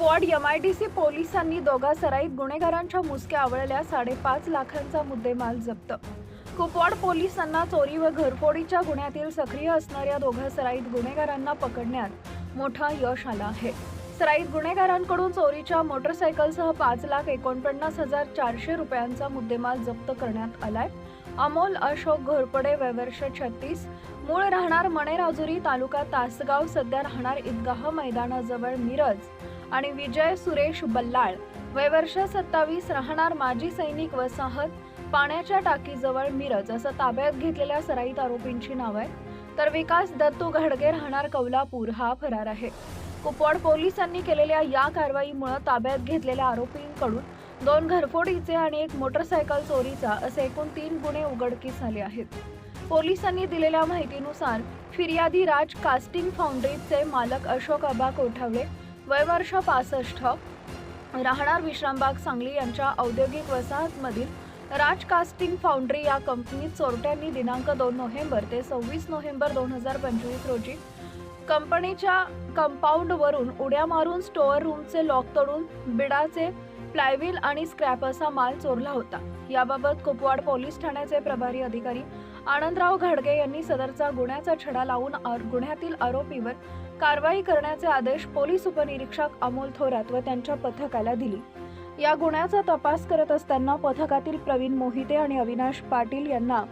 MIDC पोलिसांनी दोघा सराईत गुन्हेगारांच्या मुसक्या आवळल्या साडेपाच लाखांचा मुद्देमाल जप्त. कुपवाड पोलिसांना चोरी व घरफोडीच्या गुन्ह्यातील सक्रिय असणाऱ्या दोघा सराईत गुन्हेगारांना पकडण्यात मोठा यश आला आहे. सराईत गुन्हेगारांकडून चोरीच्या मोटरसायकलसह पाच लाख एकोणपन्नास हजार चारशे रुपयांचा मुद्देमाल जप्त करण्यात आलाय. अमोल अशोक घोरपडे वयवर्ष छत्तीस. मूळ राहणार मणेराजुरी तालुका तासगाव सध्या राहणार ईदगाह मैदानाजवळ मिरज. आणि विजय सुरेश बल्लाळ. वयवर्ष सत्तावीस राहणार माजी सैनिक वसाहत पाण्याच्या टाकीजवळ मिरज असं ताब्यात घेतलेल्या सराईत आरोपींची नाव आहे तर विकास दत्तू घडगे राहणार कौलापूर हा फरार आहे. कुपवाड पोलिसांनी केलेल्या या कारवाईमुळे ताब्यात घेतलेल्या आरोपींकडून दोन घरफोडीचे आणि एक मोटरसायकल चोरीचा असे एकूण तीन गुन्हे उघडकीस आले आहेत. पोलिसांनी दिलेल्या माहितीनुसार फिर्यादी राज कास्टिंग फाउंड्रीचे मालक अशोक अबा कोठावले वयवर्ष पासष्ट राहणार विश्रामबाग सांगली यांच्या औद्योगिक वसाहतमधील राज कास्टिंग फाउंड्री या कंपनीत चोरट्यांनी दिनांक दोन नोव्हेंबर ते सव्वीस नोव्हेंबर दोन हजार पंचवीस रोजी कंपनीच्या कंपाऊंडवरून उड्या मारून स्टोअर रूमचे लॉक तोडून बिडाचे प्लायव्हील आणि स्क्रॅप असा माल चोरला होता. याबाबत कुपवाड पोलीस ठाण्याचे प्रभारी अधिकारी आनंदराव घाडगे यांनी सदरचा गुन्ह्याचा छडा लावून गुन्ह्यातील आरोपीवर कारवाई करण्याचे आदेश पोलीस उपनिरीक्षक अमोल थोरात व त्यांच्या पथकाला दिली. या गुन्ह्याचा तपास करत असताना पथकातील प्रवीण मोहिते आणि अविनाश पाटील यांना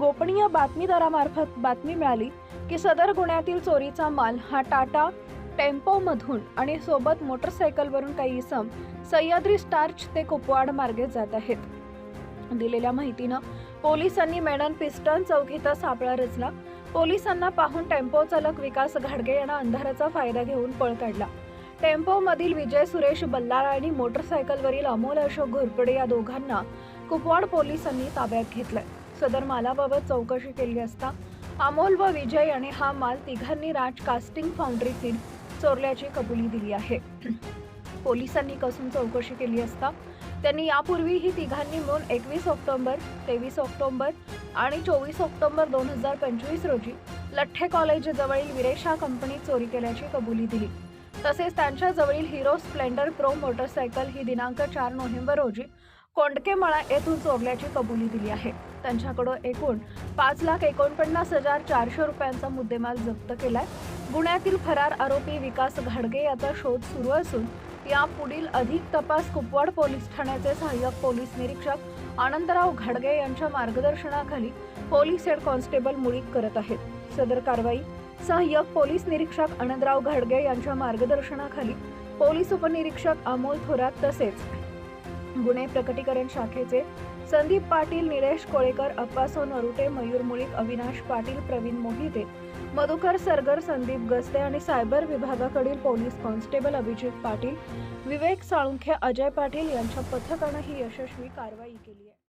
गोपनीय बातमीदारामार्फत बातमी मिळाली की सदर गुन्ह्यातील चोरीचा माल हा टाटा टेम्पोमधून आणि सोबत मोटरसायकलवरून काही इसम सह्याद्री स्टार्च ते कुपवाड मार्गे जात आहेत. दिलेल्या माहितीनं पोलिसांनी मेडन पिस्टन चौकीचा सापळा रचला. पोलिसांना पाहून टेम्पो चालक विकास घाडगे यांना अंधाराचा फायदा घेऊन पळ काढला. टेम्पोमधील विजय सुरेश बल्लाळ आणि मोटरसायकलवरील अमोल अशोक घोरपडे या दोघांना कुपवाड पोलिसांनी ताब्यात घेतलंय. सदर मालाबाबत चौकशी केली असता अमोल व विजय याने हा माल तिघांनी राज कास्टिंग फाउंड्रीतील चोरल्याची कबुली दिली आहे. पोलिसांनी कसून चौकशी केली असता त्यांनी यापूर्वी ही तिघांनी मिळून एकवीस ऑक्टोंबर तेवीस ऑक्टोंबर आणि चोवीस ऑक्टोंबर दोन हजार पंचवीस रोजी लठ्ठे कॉलेजजवळील विरेशा कंपनीत चोरी केल्याची कबुली दिली. तसेच त्यांच्याजवळील हिरो स्प्लेंडर प्रो मोटरसायकल ही दिनांक चार नोव्हेंबर रोजी कोंडकेमळा येथून चोरल्याची कबुली दिली आहे. त्यांच्याकडून एकूण पाच लाख एकोणपन्नास हजार चारशे रुपयांचा मुद्देमाल जप्त केलाय. गुन्ह्यातील फरार आरोपी विकास घाडगे याचा शोध सुरू असून या पुढील अधिक तपास कुपवाड पोलीस ठाण्याचे सहाय्यक पोलीस निरीक्षक आनंदराव घाडगे यांच्या मार्गदर्शनाखाली पोलीस हेड कॉन्स्टेबल मुळीक करत आहेत. सदर कारवाई सहाय्यक पोलीस निरीक्षक आनंदराव घाडगे यांच्या मार्गदर्शनाखाली पोलीस उपनिरीक्षक अमोल थोरात तसेच गुन्हे प्रकटीकरण शाखेचे संदीप पाटील निलेश कोळेकर अप्पासो नरुटे मयूर मुळीक अविनाश पाटील प्रवीण मोहिते मधुकर सरगर संदीप गस्ते आणि सायबर विभागाकडील पोलीस कॉन्स्टेबल अभिजित पाटील विवेक साळुंखे अजय पाटील यांच्या पथकानं ही यशस्वी कारवाई केली आहे.